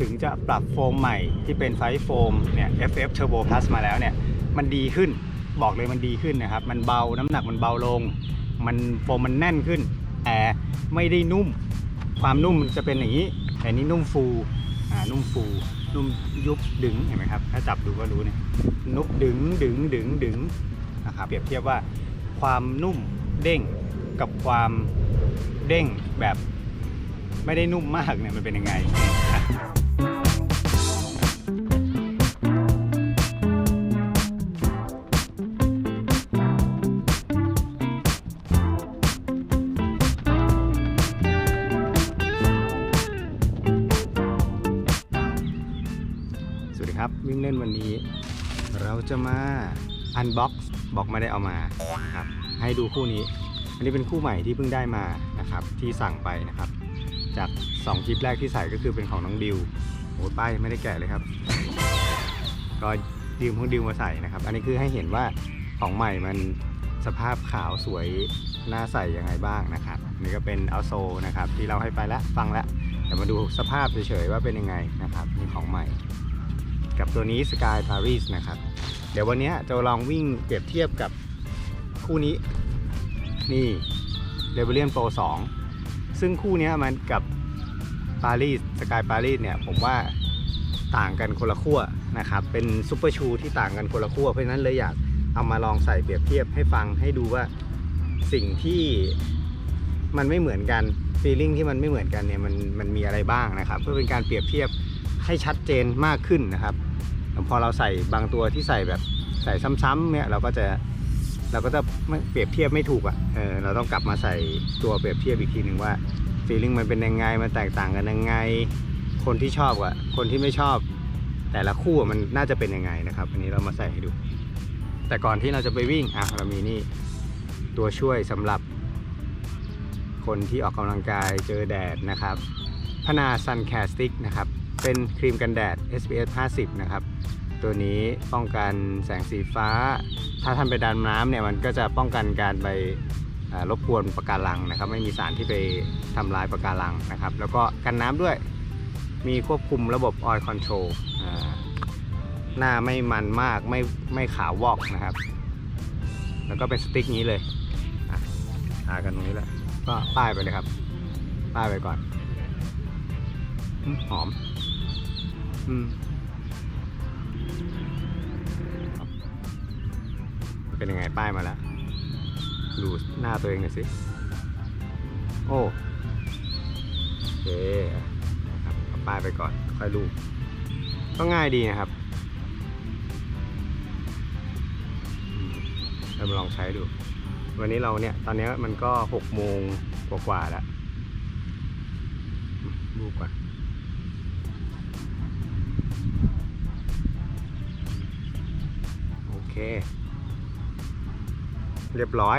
ถึงจะปรับโฟมใหม่ที่เป็นไซส์โฟมเนี่ย FF Turbo Plus มาแล้วเนี่ย มันดีขึ้นบอกเลยมันดีขึ้นนะครับ มันเบาน้ำหนักมันเบาลง มันโฟมมันแน่นขึ้น แต่ไม่ได้นุ่ม ความนุ่มมันจะเป็นอย่างนี้ แต่นี่นุ่มฟูอ่านุ่มฟู นุ่มยุบดึงเห็นไหมครับ ถ้าจับดูก็รู้เนี่ยนุบดึงดึงดึงดึงนะครับเปรียบเทียบว่าความนุ่มเด้งกับความเด้งแบบไม่ได้นุ่มมากเนี่ยมันเป็นยังไง่นวันนี้ เราจะมาอันบ็อกซ์บอกไม่ได้เอามานะครับให้ดูคู่นี้ อันนี้เป็นคู่ใหม่ที่เพิ่งได้มานะครับที่สั่งไปนะครับ จาก2คลิปแรกที่ใส่ก็คือเป็นของน้องดิวโอ้ป้ายไม่ได้แกะเลยครับ ก็ดิวของดิวมาใส่นะครับ อันนี้คือให้เห็นว่าของใหม่มันสภาพขาวสวยน่าใส่ยังไงบ้างนะครับนนี่ก็เป็นเอาโซนะครับที่เราให้ไปแล้วฟังแล้วแต่มาดูสภาพเฉยๆว่าเป็นยังไงนะครับนี่ของใหม่ กับตัวนี้ Sky Paris นะครับ เดี๋ยววันนี้จะลองวิ่งเปรียบเทียบกับคู่นี้ นี่ r e v e l i o n Pro 2 ซึ่งคู่นี้มันกับ Paris Sky Paris เนี่ย ผมว่าต่างกันคนละขั้วนะครับ เป็นซูเปอร์ชูที่ต่างกันคนละขั้ว เพราะฉะนั้นเลยอยากเอามาลองใส่เปรียบเทียบให้ฟังให้ดูว่าสิ่งที่มันไม่เหมือนกันฟีลลิ่งที่มันไม่เหมือนกันเนี่ยมันมันมีอะไรบ้างนะครับ เพื่อเป็นการเปรียบเทียบให้ชัดเจนมากขึ้นนะครับ พอเราใส่บางตัวที่ใส่แบบใส่ซ้ำๆเนี่ยเราก็จะเราก็จะเปรียบเทียบไม่ถูกอะ่ะเออเราต้องกลับมาใส่ตัวเปรียบเทียบอีกทีหนึ่งว่าฟีลลิ่งมันเป็นยังไงมันแตกต่างกันยังไง คนที่ชอบกับคนที่ไม่ชอบ แต่ละคู่มันน่าจะเป็นยังไงนะครับ อันนี้เรามาใส่ให้ดู แต่ก่อนที่เราจะไปวิ่งอะเรามีนี่ตัวช่วยสำหรับ คนที่ออกกำลังกายเจอแดดนะครับพนา Sun Care Stick นะครับ เป็นครีมกันแดด SPF 50 นะครับ ตัวนี้ป้องกันแสงสีฟ้า ถ้าท่านไปดำน้ำเนี่ยมันก็จะป้องกันการไปรบกวนปะการังนะครับ ไม่มีสารที่ไปทำลายปะการังนะครับ แล้วก็กันน้ำด้วยมีควบคุมระบบ Oil Control อ่าหน้าไม่มันมากไม่ไม่ขาววอกนะครับ แล้วก็เป็นสติ๊กนี้เลยอะทากันตรงนี้แหละก็ป้ายไปเลยครับ ป้ายไปก่อน หอม อืม เป็นยังไงป้ายมาแล้ว ดูหน้าตัวเองหน่อยสิ โอ้โอเคครับเอาป้ายไปก่อน ค่อยรูปก็ง่ายดีนะครับเรามาลองใช้ดู วันนี้เราเนี่ย ตอนนี้มันก็หกโมงกว่าๆแล้วรูปก่อน เคเรียบร้อย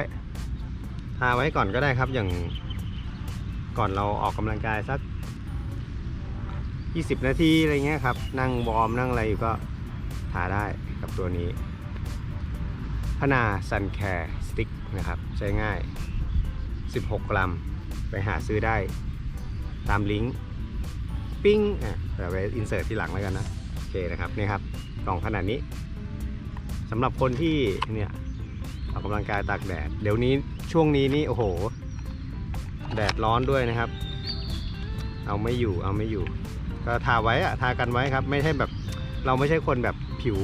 ทาไว้ก่อนก็ได้ครับ อย่างก่อนเราออกกำลังกายสัก 20 นาทีอะไรเงี้ยครับ นั่งวอร์มนั่งอะไรอยู่ก็ทาได้กับตัวนี้ พนา Sun Care Stick นะครับ ใช้ง่าย 16 กรัม ไปหาซื้อได้ ตามลิงก์ ปิ้งอะเดี๋ยวไปอินเสิร์ตที่หลังแล้วกันนะ โอเคนะครับ นี่ครับ กล่องขนาดนี้ สำหรับคนที่เนี่ยออกกำลังกายตากแดด เดี๋ยวนี้ช่วงนี้นี่โอ้โห แดดร้อนด้วยนะครับ เอาไม่อยู่เอาไม่อยู่ ก็ทาไว้อะทากันไว้ครับ ไม่ใช่แบบเราไม่ใช่คนแบบผิว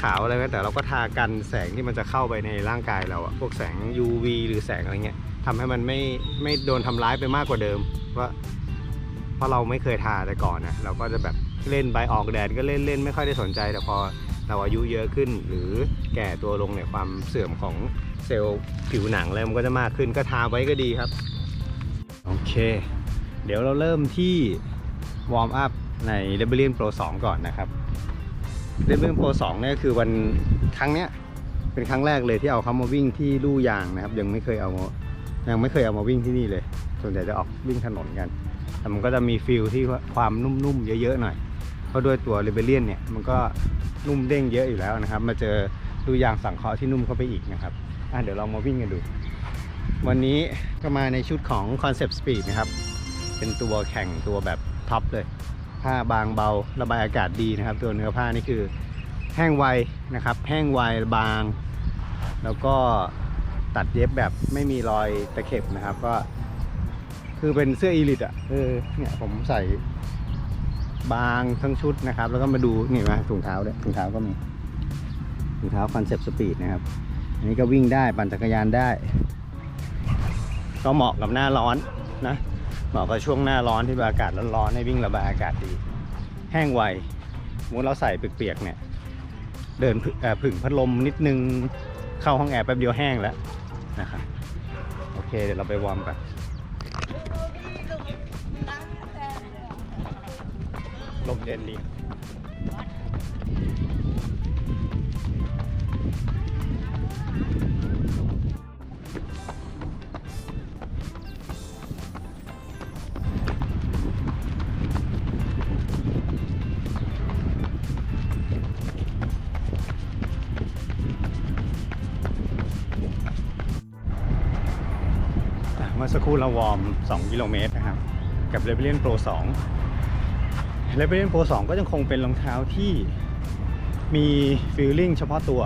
ขาวอะไรนะแต่เราก็ทากันแสงที่มันจะเข้าไปในร่างกายเราอะพวกแสง UV หรือแสงอะไรเงี้ยทำให้มันไม่ไม่โดนทำร้ายไปมากกว่าเดิมว่าเพราะเราไม่เคยทาแต่ก่อนนะเราก็จะแบบเล่นไปออกแดดก็เล่นเล่นไม่ค่อยได้สนใจแต่พอ เราอายุเยอะขึ้น หรือแก่ตัวลงเนี่ยความเสื่อมของเซลล์ผิวหนังอะไรมันก็จะมากขึ้นก็ทาไว้ก็ดีครับ โอเค เดี๋ยวเราเริ่มที่วอร์มอัพใน r e b e l l i o n Pro 2 ก่อนนะครับ r e b e l l i o n Pro 2เนี่ยคือวันครั้งเนี้ยเป็นครั้งแรกเลยที่เอาเขามาวิ่งที่ลู่ยางนะครับ ยังไม่เคยเอายังไม่เคยเอามาวิ่งที่นี่เลย ส่วนใหญ่จะออกวิ่งถนนกัน แต่มันก็จะมีฟิลที่ความนุ่มๆเยอะๆหน่อย ราะด้วยตัว r e b e l l i o n เนี่ยมันก็นุ่มเด้งเยอะอยู่แล้วนะครับ มาเจอลู่ยางสังเคราะห์ที่นุ่มเข้าไปอีกนะครับอะเดี๋ยวเรามาวิ่งกันดู วันนี้ก็มาในชุดของ Concept Speed นะครับ เป็นตัวแข่งตัวแบบท็อปเลย ผ้าบางเบาระบายอากาศดีนะครับ ตัวเนื้อผ้านี่คือแห้งไวนะครับแห้งไวบาง แล้วก็ตัดเย็บแบบไม่มีรอยตะเข็บนะครับ ก็ คือเป็นเสื้ออีลิตอะเออเนี่ยผมใส่ บางทั้งชุดนะครับ แล้วก็มาดูนี่มาถุงเท้าด้วยถุงเท้าก็มีถุงเท้าคอนเซปต์สปีดนะครับ อันนี้ก็วิ่งได้ปั่นจักรยานได้ ก็เหมาะกับหน้าร้อนนะเหมาะกับช่วงหน้าร้อนที่อากาศร้อนๆให้วิ่งระบายอากาศดี แห้งไวมมุติเราใส่เปียกๆเนี่ย เดินผผึ่งพัดลมนิดนึงเข้าห้องแอร์แป๊บเดียวแห้งแล้วนะครับโอเคเดี๋ยวเราไปวอร์มกัน ลมเย็นดีเมื่อสักครู่เราวอร์ม 2 กิโลเมตรนะครับ กับ r e b e l l i o n Pro 2 r e b e l l i n Pro 2 ก็ยังคงเป็นรองเท้าที่มีฟีลลิ่งเฉพาะตัว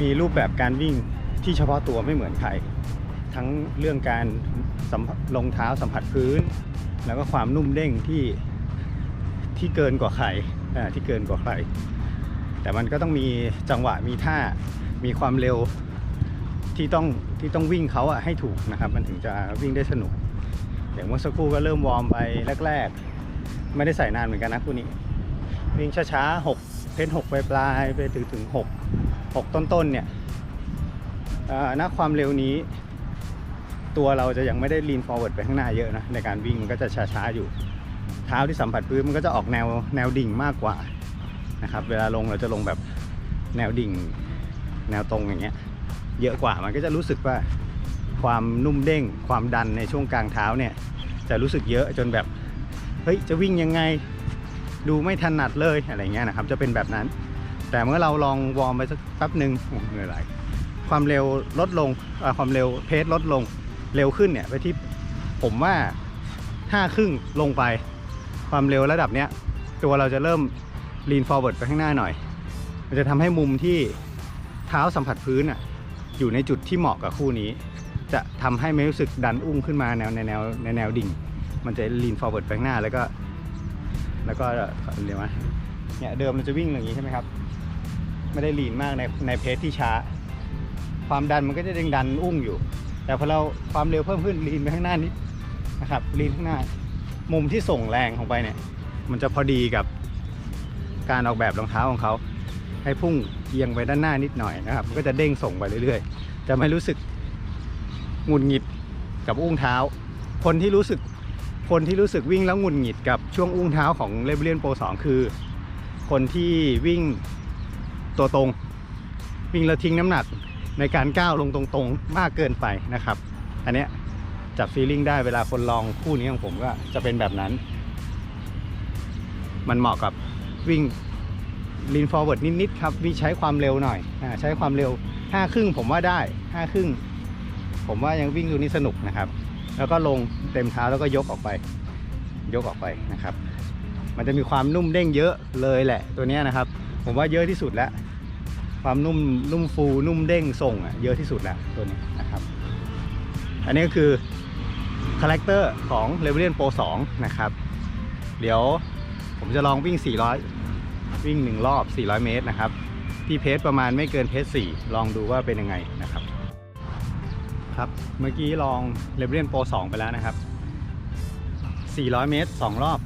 มีรูปแบบการวิ่งที่เฉพาะตัวไม่เหมือนใคร ทั้งเรื่องการสัมผัสรองเท้าสัมผัสพื้น แล้วก็ความนุ่มเด้งที่ที่เกินกว่าใครอ่าที่เกินกว่าใคร แต่มันก็ต้องมีจังหวะมีท่ามีความเร็วที่ต้องที่ต้องวิ่งเขาอะให้ถูกนะครับ มันถึงจะวิ่งได้สนุกอย่างเมื่อสักครู่ก็เริ่มวอร์มไปแรก ๆ ไม่ได้ใส่นานเหมือนกันนะคู่นี้ วิ่งช้าๆหกเพนหกปลายๆไปถึงถึงหกหกต้นๆเนี่ยณความเร็วนี้ ตัวเราจะยังไม่ได้ลีนฟอร์เวิร์ดไปข้างหน้าเยอะนะในการวิ่งมันก็จะช้าๆอยู่ เท้าที่สัมผัสพื้นมันก็จะออกแนวแนวดิ่งมากกว่านะครับเวลาลงเราจะลงแบบแนวดิ่ง แนวตรงอย่างเงี้ยเยอะกว่ามันก็จะรู้สึกว่าความนุ่มเด้ง ความดันในช่วงกลางเท้าเนี่ย จะรู้สึกเยอะจนแบบ เฮ้ยจะวิ่งยังไงดูไม่ถนัดเลยอะไรเงี้ยนะครับ จะเป็นแบบนั้น แต่เมื่อเราลองวอร์มไปสักแป๊บหนึ่งโอ้เหนื่อยไหลความเร็วลดลงความเร็วเพสลดลงเร็วขึ้นเนี่ยไปที่ผมว่าห้าครึ่งลงไป ความเร็วระดับเนี้ยตัวเราจะเริ่ม lean forward ไปข้างหน้าหน่อย มันจะทำให้มุมที่เท้าสัมผัสพื้นอะอยู่ในจุดที่เหมาะกับคู่นี้ จะทำให้ไม่รู้สึกดันอุ้งขึ้นมาแนวในแนวในแนวดิ่ง มันจะ lean forward ไปข้างหน้าแล้วก็ แล้วก็เรียกว่าเนี่ยเดิมมันจะวิ่งอย่างนี้ใช่ไหมครับ ไม่ได้ลีนมากในในเพจที่ช้า ความดันมันก็จะยังดันอุ้งอยู่ แต่พอเราความเร็วเพิ่มขึ้นลีนไปข้างหน้านิดนะครับลีนข้างหน้า มุมที่ส่งแรงลงไปเนี่ย มันจะพอดีกับการออกแบบรองเท้าของเขาให้พุ่งเอียงไปด้านหน้านิดหน่อยนะครับ มันก็จะเด้งส่งไปเรื่อยๆ จะไม่รู้สึกหงุดหงิดกับอุ้งเท้า คนที่รู้สึก คนที่รู้สึกวิ่งแล้วหงุดหงิดกับช่วงอุ้งเท้าของเลเวเลียนโปร2คือ คนที่วิ่งตัวตรง วิ่งแล้วทิ้งน้ำหนักในการก้าวลงตรงๆ มากเกินไปนะครับ อันเนี้ยจับฟีลลิ่งได้เวลาคนลองคู่นี้ของผมก็จะเป็นแบบนั้น มันเหมาะกับวิ่ง lean forward นิด ๆ ครับวิ่งใช้ความเร็วหน่อยอใช้ความเร็วห้าครึ่งผมว่าได้ห้าครึ่งผมว่ายังวิ่งดูนี้สนุกนะครับ แล้วก็ลงเต็มเท้าแล้วก็ยกออกไป ยกออกไปนะครับ มันจะมีความนุ่มเด้งเยอะเลยแหละตัวนี้นะครับ ผมว่าเยอะที่สุดแล้ว ความนุ่มนุ่มฟูนุ่มเด้งส่งอะเยอะที่สุดแล้วตัวนี้นะครับ อันนี้ก็คือคาแรคเตอร์ของ r e v e l i o n Pro 2นะครับ เดี๋ยวผมจะลองวิ่ง 400 วิ่ง 1 รอบ 400 เมตรนะครับ ที่เพจประมาณไม่เกินเพจ4ลองดูว่าเป็นยังไงนะครับ ครับ เมื่อกี้ลอง r e v e l i o n Pro 2ไปแล้วนะครับ 400 เมตร 2 รอบ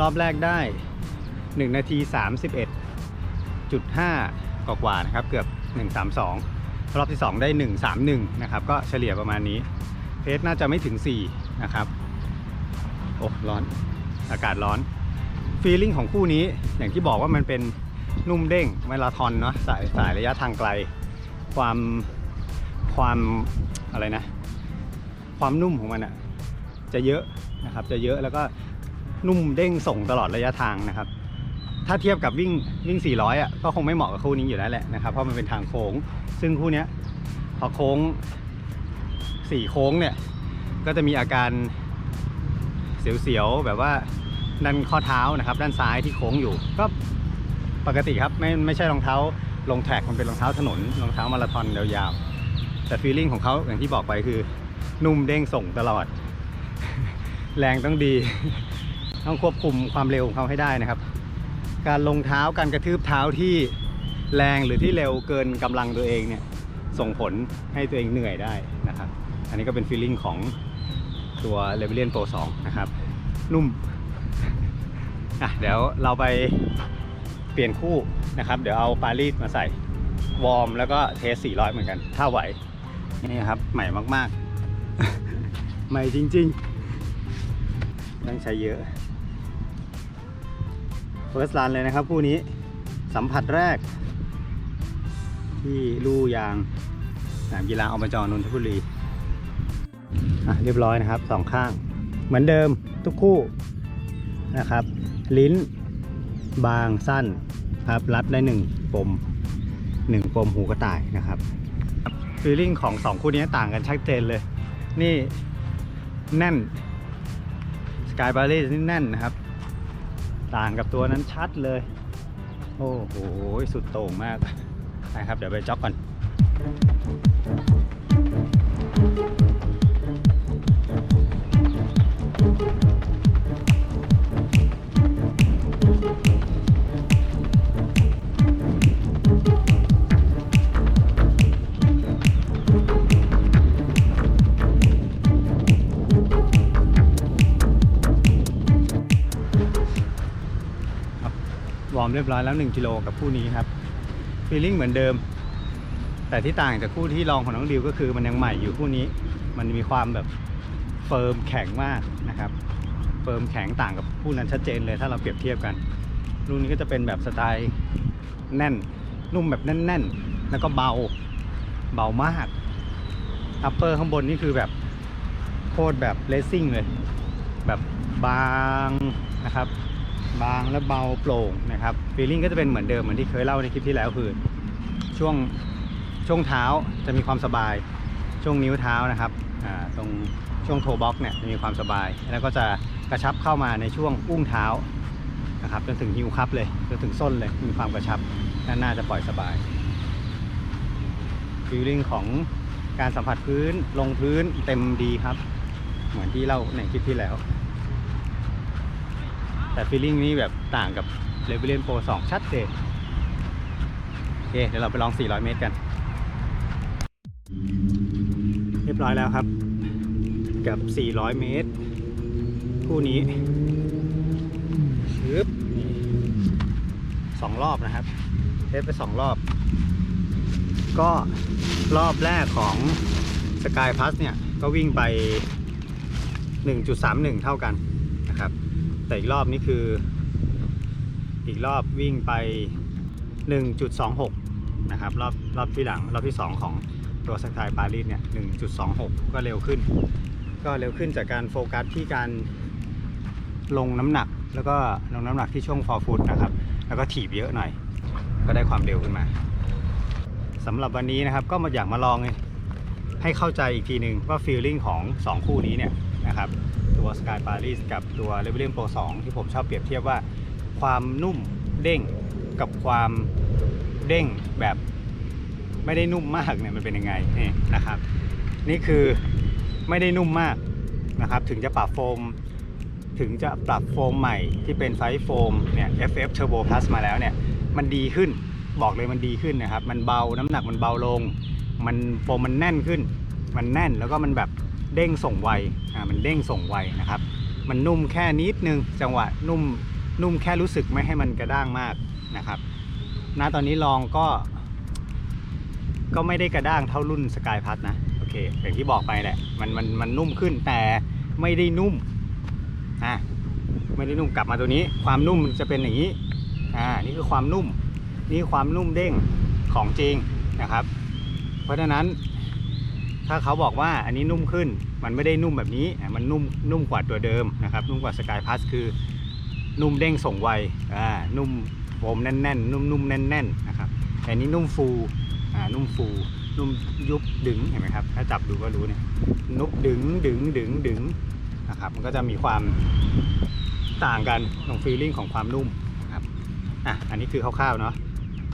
รอบแรกได้ 1 นาที 31.5 กว่าๆนะครับ เกือบ 132 รอบที่ 2 ได้ 131 นะครับ ก็เฉลี่ยประมาณนี้ เพจน่าจะไม่ถึง 4 นะครับ โอ้ ร้อน อากาศร้อน ฟีลลิ่งของคู่นี้ อย่างที่บอกว่ามันเป็นนุ่มเด้งมาราธอนเนาะสายสายระยะทางไกล ความความ อะไรนะ ความนุ่มของมันอะจะเยอะนะครับ จะเยอะแล้วก็นุ่มเด้งส่งตลอดระยะทางนะครับ ถ้าเทียบกับวิ่งวิ่ง 400 อะก็คงไม่เหมาะกับคู่นี้อยู่แล้วแหละนะครับเพราะมันเป็นทางโค้ง ซึ่งคู่นี้พอโค้ง 4 โค้งเนี่ย ก็จะมีอาการเสียวๆแบบว่าด้านข้อเท้านะครับ ด้านซ้ายที่โค้งอยู่ ก็ปกติครับไม่ไม่ใช่รองเท้าลงแท็กมันเป็นรองเท้าถนนรองเท้ามาราธอนยาวๆ แต่ฟีลลิ่งของเขาอย่างที่บอกไปคือ นุ่มเด้งส่งตลอด แรงต้องดี ต้องควบคุมความเร็วของเขาให้ได้นะครับ การลงเท้าการกระทืบเท้าที่แรงหรือที่เร็วเกินกำลังตัวเองเนี่ยส่งผลให้ตัวเองเหนื่อยได้นะครับ อันนี้ก็เป็นฟีลลิ่งของตัว r e v e l i a n Pro 2 นะครับ นุ่มอะเดี๋ยวเราไปเปลี่ยนคู่นะครับ เดี๋ยวเอาปารีสมาใส่วอร์มแล้วก็เทส 400 เหมือนกัน ถ้าไหว นี่ครับใหม่มากๆ ใหม่จริงๆต้องใช้เยอะเฟิร์สรันเลยนะครับคู่นี้สัมผัสแรก ที่ลู่ยางสนามกีฬาอบจนนทบุรีอะเรียบร้อยนะครับสองข้าง เหมือนเดิมทุกคู่นะครับ ลิ้นบางสั้นครับรับได้หนึ่งปมหนึ่งปมหูกระต่ายนะครับ ฟีลลิ่งของสองคู่นี้ต่างกันชัดเจนเลย นี่แน่นสกายบา r ีนี่แน่นนะครับ ต่างกับตัวนั้นชัดเลย โอ้โห สุดโต่งมากนะครับ เดี๋ยวไปจ็อกก่อน เรียบร้อยแล้ว 1กิโลกับคู่นี้ครับฟีลลิ่งเหมือนเดิม แต่ที่ต่างจากคู่ที่ลองของน้องดิวก็คือมันยังใหม่อยู่คู่นี้ มันมีความแบบเฟิร์มแข็งมากนะครับเฟิร์มแข็งต่างกับคู่นั้นชัดเจนเลยถ้าเราเปรียบเทียบกัน รุ่นนี้ก็จะเป็นแบบสไตล์แน่นนุ่มแบบแน่นๆ แล้วก็เบาเบามากอัปเปอร์ข้างบนนี่คือแบบโคตรแบบเลสซิ่งเลย แบบบางนะครับ บางและเบาโปร่งนะครับฟีลลิ่งก็จะเป็นเหมือนเดิมเหมือนที่เคยเล่าในคลิปที่แล้วคือช่วงช่วงเท้าจะมีความสบาย ช่วงนิ้วเท้านะครับตรงช่วงโทบ็อกเนี่ยจะมีความสบาย แล้วก็จะกระชับเข้ามาในช่วงอุ้งเท้านะครับจนถึงฮิวคัพเลยจนถึงส้นเลยมีความกระชับด้านหน้าจะปล่อยสบายฟีลลิ่งของการสัมผัสพื้นลงพื้นเต็มดีครับ เหมือนที่เล่าในคลิปที่แล้ว แต่ฟีลลิ่งนี้แบบต่างกับ r e v e l i a n Pro 2ชัดเจนโอเคเดี๋ยวเราไปลอง 400 เมตรกัน เรียบร้อยแล้วครับ กับ 400 เมตร คู่นี้ชึบสองรอบนะครับเทสไปสองรอบ ก็รอบแรกของ Sky Plus เนี่ย ก็วิ่งไป 1.31 เท่ากันนะครับ แต่อีกรอบนี้คือ อีกรอบวิ่งไป 1.26 นะครับ รอบรอบที่หลัง รอบที่ 2 ของตัวสกายปารีสเนี่ย1.26 ก็เร็วขึ้น ก็เร็วขึ้นจากการโฟกัสที่การลงน้ำหนัก แล้วก็ลงน้ำหนักที่ช่วงฟอร์ฟุตนะครับ แล้วก็ถีบเยอะหน่อย ก็ได้ความเร็วขึ้นมาสำหรับวันนี้นะครับก็มาอยากมาลองให้เข้าใจอีกทีหนึ่งว่าฟีลลิ่งของ 2 คู่นี้เนี่ยนะครับ ตัว Sky Paris กับตัว r e v e l i a n Pro 2 ที่ผมชอบเปรียบเทียบว่า ความนุ่มเด้งกับความเด้งแบบไม่ได้นุ่มมากเนี่ยมันเป็นยังไงนี่นะครับ นี่คือไม่ได้นุ่มมากนะครับ ถึงจะปรับโฟม ถึงจะปรับโฟมใหม่ที่เป็นไฟโฟมเนี่ย FF Turbo Plus มาแล้วเนี่ยมันดีขึ้นบอกเลยมันดีขึ้นนะครับ มันเบาน้ำหนักมันเบาลง มันโฟมมันแน่นขึ้น มันแน่นแล้วก็มันแบบ เด้งส่งไวอ่ามันเด้งส่งไวนะครับ มันนุ่มแค่นิดนึงจังหวะนุ่มนุ่มแค่รู้สึกไม่ให้มันกระด้างมากนะครับณตอนนี้ลองก็ ก็ไม่ได้กระด้างเท่ารุ่นสกายพัทนะโอเคอย่างที่บอกไปแหละมันมันมันนุ่มขึ้นแต่ไม่ได้นุ่มอะไม่ได้นุ่มกลับมาตัวนี้ ความนุ่มจะเป็นอย่างนี้อ่านี่คือความนุ่ม นี่ความนุ่มเด้งของจริงนะครับ เพราะฉะนั้น ถ้าเขาบอกว่าอันนี้นุ่มขึ้น มันไม่ได้นุ่มแบบนี้ มันนุ่มนุ่มกว่าตัวเดิมนะครับ นุ่มกว่าสกายพัสคือนุ่มเด้งส่งไวอ่านุ่มโฟมแน่นๆ นุ่มนุ่มแน่นๆนะครับแต่อันนี้นุ่มฟูอ่านุ่มฟู นุ่มยุบดึงเห็นไหมครับ ถ้าจับดูก็รู้เนี่ยนุบดึงดึงดึงดึงนะครับ มันก็จะมีความต่างกันตรงฟีลลิ่งของความนุ่มนะครับอะอันนี้คือคร่าวๆเนาะ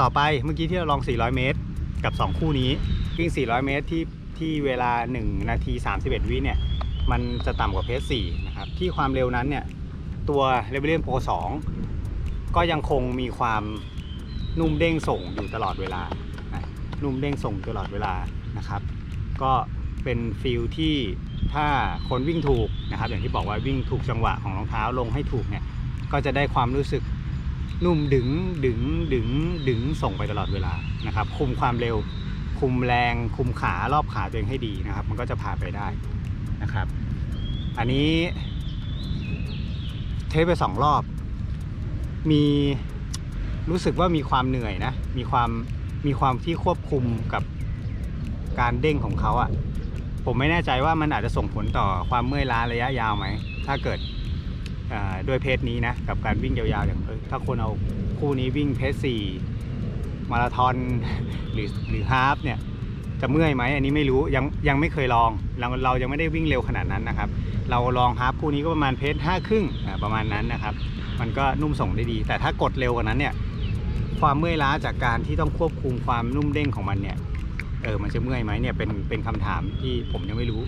ต่อไปเมื่อกี้ที่เราลอง 400 เมตร กับ 2 คู่นี้วิ่ง 400 เมตรที่ ที่เวลา 1 นาที 31 วิเนี่ยมันจะต่ำกว่าเพจ4นะครับที่ความเร็วนั้นเนี่ยตัว r e v e l i o n Pro 2ก็ยังคงมีความนุ่มเด้งส่งอยู่ตลอดเวลานุ่มเด้งส่งตลอดเวลานะครับ ก็เป็นฟิลที่ถ้าคนวิ่งถูกนะครับ อย่างที่บอกว่าวิ่งถูกจังหวะของรองเท้าลงให้ถูกเนี่ยก็จะได้ความรู้สึกนุ่มดึงดึงดึงดึงส่งไปตลอดเวลานะครับ คุมความเร็ว คุมแรงคุมขารอบขาตัวเองให้ดีนะครับ มันก็จะผ่าไปได้นะครับ อันนี้เทสไปสองรอบ มีรู้สึกว่ามีความเหนื่อยนะ มีความมีความที่ควบคุมกับการเด้งของเขาอะ่ะ ผมไม่แน่ใจว่ามันอาจจะส่งผลต่อความเมื่อยล้าระยะยาวไหม ถ้าเกิดด้วยเพจนี้นะ กับการวิ่งยาวๆอย่างถ้าคนเอาคู่นี้วิ่งเพจสี่ มาราธอนหรือหรือฮาฟเนี่ยจะเมื่อยไหมอันนี้ไม่รู้ยังยังไม่เคยลองเราเรายังไม่ได้วิ่งเร็วขนาดนั้นนะครับ เราลองฮาฟคู่นี้ก็ประมาณเพจห้าครึ่งประมาณนั้นนะครับ มันก็นุ่มส่งได้ดี แต่ถ้ากดเร็วกว่านั้นเนี่ยความเมื่อยล้าจากการที่ต้องควบคุมความนุ่มเด้งของมันเนี่ยเออมันจะเมื่อยไหมเนี่ยเป็นเป็นคำถามที่ผมยังไม่รู้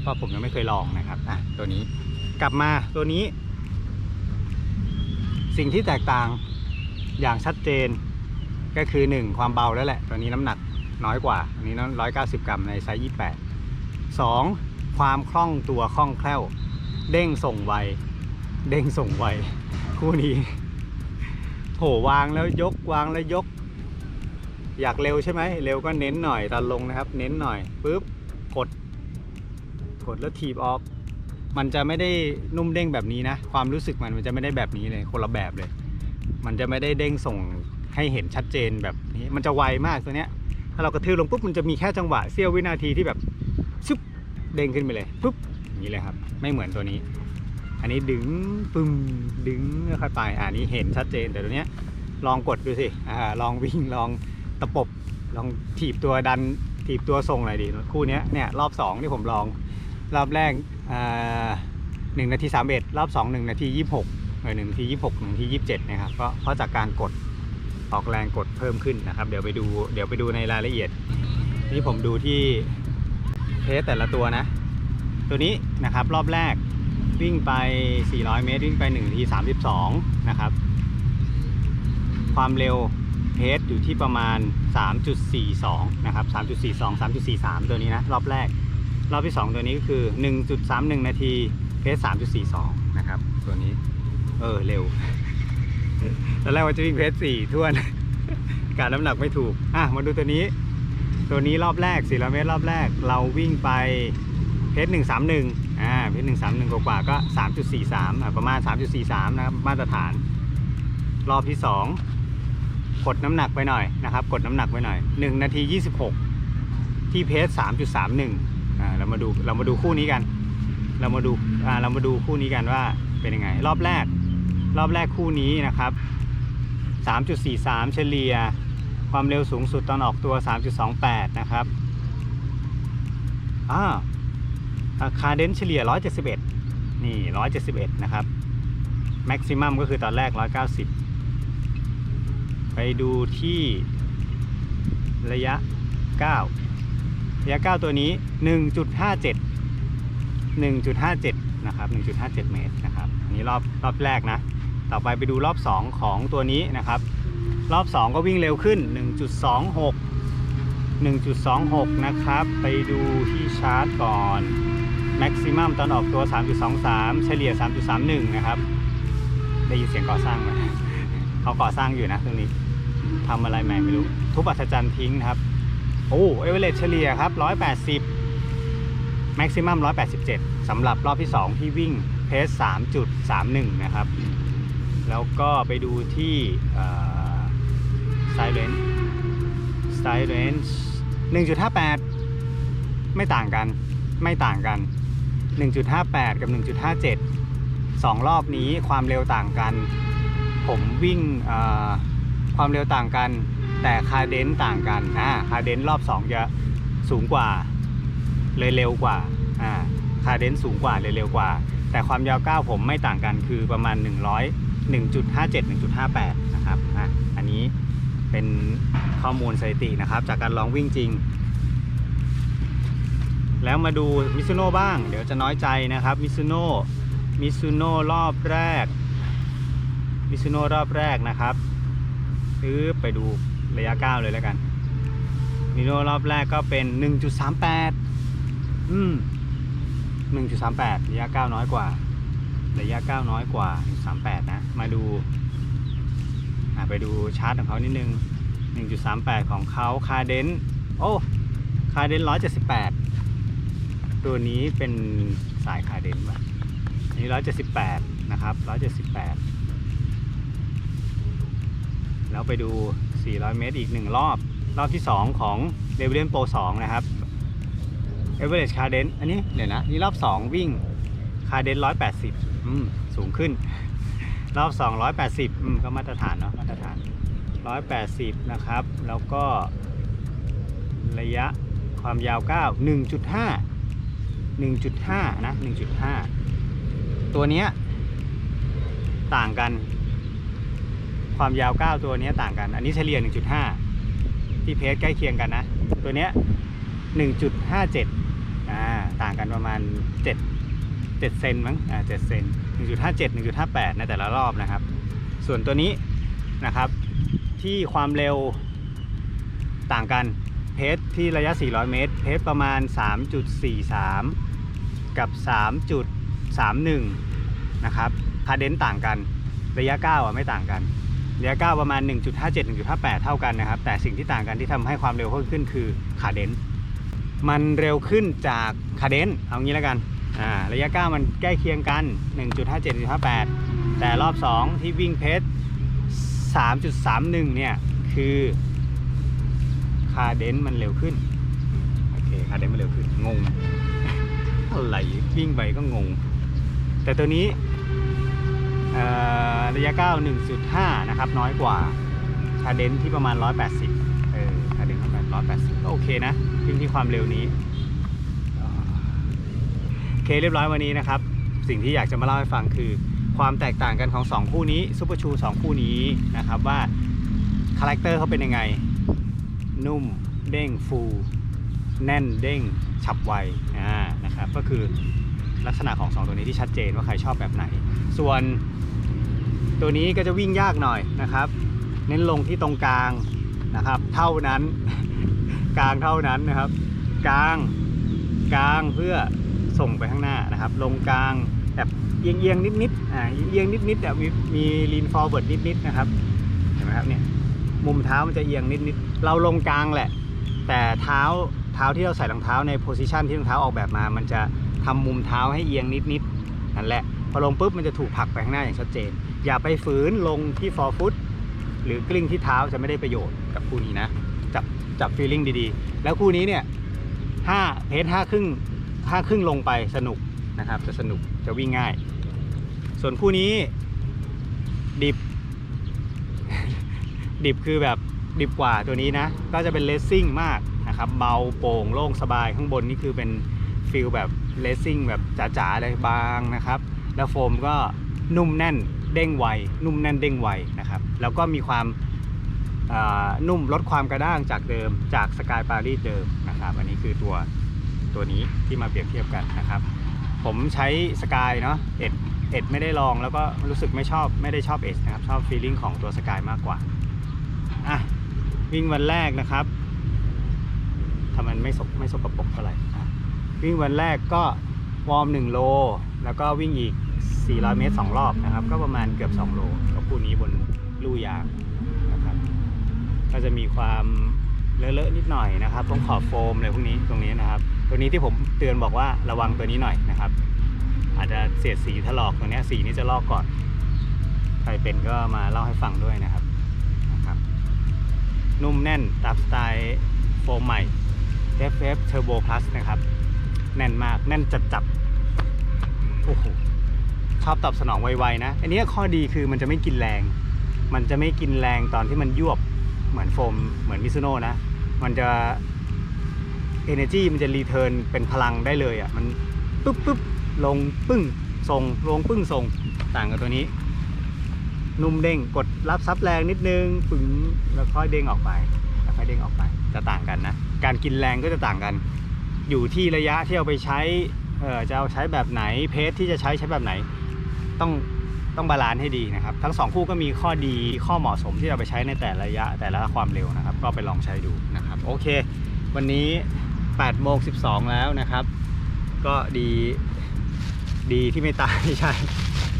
เพราะผมยังไม่เคยลองนะครับอะตัวนี้กลับมาตัวนี้ สิ่งที่แตกต่างอย่างชัดเจน ก็คือ 1 ความเบาแล้วแหละ ตัวนี้น้ำหนักน้อยกว่าอันนี้น้ร้อยเก้าสิบกรัมในไซส์ยี่แปดสองความคล่องตัวคล่องแคล่ว เด้งส่งไว เด้งส่งไว คู่นี้โหวางแล้วยกวางแล้วยก อยากเร็วใช่ไหมเร็วก็เน้นหน่อยตอนลงนะครับ เน้นหน่อยปุ๊บกด กดแล้วทีบออฟมันจะไม่ได้นุ่มเด้งแบบนี้นะ ความรู้สึกมันมันจะไม่ได้แบบนี้เลยคนละแบบเลย มันจะไม่ได้เด้งส่ง ให้เห็นชัดเจนแบบนี้มันจะไวมากตัวเนี้ย ถ้าเรากระทืบลงปุ๊บมันจะมีแค่จังหวะเสี้ยววินาทีที่แบบซุบเด้งขึ้นไปเลยปุ๊บอย่างนี้เลยครับ ไม่เหมือนตัวนี้ อันนี้ดึงปึ้มดึงค่อยไปอันนี้เห็นชัดเจนแต่ตัวเนี้ยลองกดดูสิอ่าลองวิ่งลองตะปบลองถีบตัวดันถีบตัวทรงอะไรดีคู่นี้เนี่ยรอบสองที่ผมลองรอบแรกหนึ่งนาทีสามเอ็ดรอบสองหนึ่งนาทียี่สิบหกหนึ่งนาทียี่สิบหกหนึ่งนาทียี่สิบเจ็ดนะครับเพราะจากการกด ออกแรงกดเพิ่มขึ้นนะครับ เดี๋ยวไปดูเดี๋ยวไปดูในรายละเอียด นี่ผมดูที่เทสแต่ละตัวนะ ตัวนี้นะครับรอบแรกวิ่งไป 400 เมตร วิ่งไป1นาที32 นะครับ ความเร็วเพสอยู่ที่ประมาณ 3.42 นะครับ 3.42 3.43 ตัวนี้นะ รอบแรก รอบที่ 2 ตัวนี้ก็คือ 1.31 นาทีเพส3.42 นะครับ ตัวนี้ เออ เร็ว ตอนแรกว่าจะวิ่งเพส4ท่วนการน้ำหนักไม่ถูก อะ มาดูตัวนี้ ตัวนี้รอบแรก400เมตรรอบแรก เราวิ่งไปเพจ131อ่า เพจ131กว่าก็3.43อ่สามประมาณ3.43นะครับ มาตรฐาน รอบที่2กดน้ำหนักไปหน่อยนะครับ กดน้ำหนักไปหน่อย1นาที26ที่เพจ3.31อ่า เรามาดู เรามาดูคู่นี้กัน เรามาดู อ่า เรามาดูคู่นี้กันว่าเป็นยังไง รอบแรก รอบแรกคู่นี้นะครับ 3.43 เฉลี่ย ความเร็วสูงสุดตอนออกตัว 3.28 นะครับอ่าคาเดนเฉลี่ย 171 นี่ 171 นะครับ แม็กซิมัมก็คือตอนแรก 190 ไปดูที่ระยะ 9 ระยะ 9 ตัวนี้ 1.57 1.57 นะครับ 1.57 เมตรนะครับ อันนี้รอบรอบแรกนะ ต่อไปไปดูรอบ 2 ของตัวนี้นะครับ รอบ 2 ก็วิ่งเร็วขึ้น 1.26 1.26 นะครับ ไปดูที่ชาร์ตก่อนแม็กซิมัมตอนออกตัว 3.23 เฉลี่ย 3.31 นะครับ ได้ยินเสียงก่อสร้างไหมเขาก่อสร้างอยู่นะตรงนี้ทำอะไรใหม่ไม่รู้ ทุบอัศจรรย์ทิ้งนะครับ โอ้เอเวอเรสเฉลี่ยครับ 180แม็กซิมัม187สำหรับรอบที่ 2 ที่วิ่งเพส3.31 นะครับ แล้วก็ไปดูที่ไซเลนไซเลน1.58 ไม่ต่างกัน ไม่ต่างกัน 1.58 กับ 1.57สองรอบนี้ความเร็วต่างกัน ผมวิ่งความเร็วต่างกัน แต่คาเดนต่างกันอ่าคาเดนรอบ 2 จะสูงกว่า เลยเร็วกว่าอ่าคาเดนสูงกว่าเลยเร็วกว่า แต่ความยาวก้าวผมไม่ต่างกันคือประมาณ 100 1.57 1.58 นะครับอะอันนี้เป็นข้อมูลสถิตินะครับ จากการลองวิ่งจริง แล้วมาดูมิซูโน่บ้าง เดี๋ยวจะน้อยใจนะครับมิซูโน่มิซูโน่รอบแรกมิซูโน่รอบแรกนะครับซื้อไปดูระยะก้าเลยแล้วกันมิซูโน่รอบแรกก็เป็น 1.38 อืม 1.38 ระยะก้าน้อยกว่า ระยะก้าวน้อยกว่า 1.38 นะ มาดูไปดูชาร์ตของเขานิดนึง 1.38 ของเขาคาเดนโอ้คาเดน178 ตัวนี้เป็นสายคาเดนป่ะอันนี้ 178 นะครับ 178 แล้วไปดู 400 เมตรอีก 1 รอบ รอบที่ 2 ของ r e v e l i a n Pro 2นะครับ Average Cadence อันนี้เดี๋ยวนะ นี่รอบ 2 วิ่ง Cadence 180อืมสูงขึ้น รอบ2 180อืมก็มาตรฐานเนาะมาตรฐาน180นะครับ แล้วก็ระยะความยาวก้าว1.5 1.5นะ1.5ตัวเนี้ยต่างกันความยาวก้าตัวเนี้ยต่างกัน อันนี้เฉลี่ย 1.5 ที่เพจใกล้เคียงกันนะ ตัวเนี้ย1.57อ่าต่างกันประมาณ 7 7เซนมั้งอ่า7เซน1.57 1.58 ในแต่ละรอบนะครับ ส่วนตัวนี้นะครับ ที่ความเร็วต่างกันเพจที่ระยะ 400 เมตร เพจประมาณ 3.43 กับ 3.31 นะครับคาเดนต่างกัน ระยะก้าวอะ ไม่ต่างกัน ระยะก้าประมาณ 1.57 1.58 เท่ากันนะครับ แต่สิ่งที่ต่างกันที่ทำให้ความเร็วเพิ่มขึ้นคือคาเดนมันเร็วขึ้นจากคาเดนเอางี้แล้วกัน อ่าระยะก้าวมันใกล้เคียงกัน 1.57 1.58 แต่รอบ 2 ที่วิ่งเพจ3.31 เนี่ยคือคาเดนมันเร็วขึ้น โอเคคาเดนมันเร็วขึ้น งงอะไรวิ่งไปก็งง แต่ตัวนี้ระยะก้าว1.5 นะครับ น้อยกว่าคาเดนที่ประมาณ 180 เออคาเดนประมาณ 180 ก็โอเคนะ วิ่งที่ความเร็วนี้ เคเรียบร้อยวันนี้นะครับ สิ่งที่อยากจะมาเล่าให้ฟังคือ ความแตกต่างกันของ 2 คู่นี้ซูเปอร์ชู2คู่นี้นะครับว่าคาแรคเตอร์เขาเป็นยังไง นุ่มเด้งฟูแน่นเด้งฉับไวอ่านะครับก็คือลักษณะของ 2 ตัวนี้ที่ชัดเจนว่าใครชอบแบบไหน ส่วนตัวนี้ก็จะวิ่งยากหน่อยนะครับ เน้นลงที่ตรงกลางนะครับ เท่านั้น กลางเท่านั้นนะครับ กลางกลางเพื่อ ส่งไปข้างหน้านะครับ ลงกลางแบบเอียงเอียงนิดนิดๆอ่าเอียงนิดนิดๆอะมีมีลีนฟอร์เวิร์ดนิดนิดๆนะครับเห็นไหมครับเนี่ยมุมเท้ามันจะเอียงนิดนิดๆเราลงกลางแหละ แต่เท้าเท้าที่เราใส่รองเท้าในโพซิชันที่รองเท้าออกแบบมา มันจะทำมุมเท้าให้เอียงนิดนิดๆนั่นแหละพอลงปุ๊บมันจะถูกผลักไปข้างหน้าอย่างชัดเจน อย่าไปฝืนลงที่ฟอร์ฟุตหรือกลิ้งที่เท้าจะไม่ได้ประโยชน์กับคู่นี้นะ จับจับฟีลลิ่งดีๆ แล้วคู่นี้เนี่ยห้าเพจห้าครึ่ง ห้าครึ่งลงไปสนุกนะครับ จะสนุกจะวิ่งง่าย ส่วนคู่นี้ดิบ ดิบคือแบบดิบกว่าตัวนี้นะ ก็จะเป็นเลสซิ่งมากนะครับ เบาโปร่งโล่งสบายข้างบนนี่คือเป็นฟิลแบบเลสซิ่งแบบจ๋าๆเลยบางนะครับ แล้วโฟมก็นุ่มแน่นเด้งไว นุ่มแน่นเด้งไวนะครับ แล้วก็มีความนุ่มลดความกระด้างจากเดิมจากสกายปารีสเดิมนะครับ อันนี้คือตัว ตัวนี้ที่มาเปรียบเทียบกันนะครับ ผมใช้สกายเนาะเอ็ดเอ็ดไม่ได้ลองแล้วก็รู้สึกไม่ชอบไม่ได้ชอบเอ็ดนะครับ ชอบฟีลลิ่งของตัวสกายมากกว่าอะวิ่งวันแรกนะครับทำมันไม่สกไม่สกปรกเท่าไหร่วิ่งวันแรกก็วอร์ม1โล แล้วก็วิ่งอีก 400 เมตร 2 รอบนะครับ ก็ประมาณเกือบ 2 โลก็คู่นี้บนลู่ยางนะครับ ก็จะมีความเลอะๆนิดหน่อยนะครับตรงขอบโฟมอะไรพวกนี้ตรงนี้นะครับ ตัวนี้ที่ผมเตือนบอกว่าระวังตัวนี้หน่อยนะครับ อาจจะเสียดสีถลอกตัวนี้สีนี้จะลอกก่อน ใครเป็นก็มาเล่าให้ฟังด้วยนะครับนะครับ นุ่มแน่นตามสไตล์โฟมใหม่ FF Turbo Plus นะครับ แน่นมากแน่นจัดจับโอ้โหชอบตอบสนองไวๆนะ อันนี้ข้อดีคือมันจะไม่กินแรง มันจะไม่กินแรงตอนที่มันยวบเหมือนโฟมเหมือนมิซูโน่นะ มันจะ energy มันจะรีเทิร์นเป็นพลังได้เลยอะมันปุ๊บปุ๊บลงปึ้งทรงลงปึ้งทรงต่างกับตัวนี้ นุ่มเด้งกดรับซับแรงนิดนึงปึ้งแล้วค่อยเด้งออกไปแล้วค่อยเด้งออกไป จะต่างกันนะการกินแรงก็จะต่างกัน อยู่ที่ระยะที่เอาไปใช้เออจะเอาใช้แบบไหนเพจที่จะใช้ใช้แบบไหน ต้องต้องบาลานซ์ให้ดีนะครับ ทั้งสองคู่ก็มีข้อดีข้อเหมาะสมที่เราไปใช้ในแต่ละระยะแต่ละความเร็วนะครับ ก็ไปลองใช้ดูนะครับ โอเค วันนี้ 8โมง12 แล้วนะครับ ก็ดีดีที่ไม่ตายใช่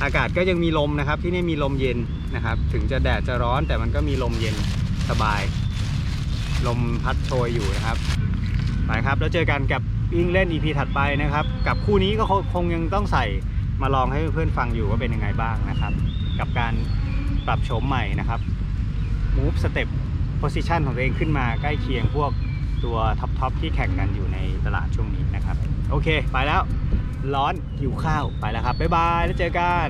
อากาศก็ยังมีลมนะครับ ที่นี่มีลมเย็นนะครับ ถึงจะแดดจะร้อนแต่มันก็มีลมเย็นสบาย ลมพัดโชยอยู่นะครับไปครับแล้วเจอกันกับอิงเล่น EP ถัดไปนะครับ กับคู่นี้ก็คงยังต้องใส่มาลองให้เพื่อนๆฟังอยู่ว่าเป็นยังไงบ้างนะครับ กับการปรับโฉมใหม่นะครับ move step position ของตัวเองขึ้นมาใกล้เคียงพวก ตัวท็อปทอปที่แข่งกันอยู่ในตลาดช่วงนี้นะครับ โอเค ไปแล้ว ร้อนหิวข้าวไปแล้วครับ บ๊ายบาย แล้วเจอกัน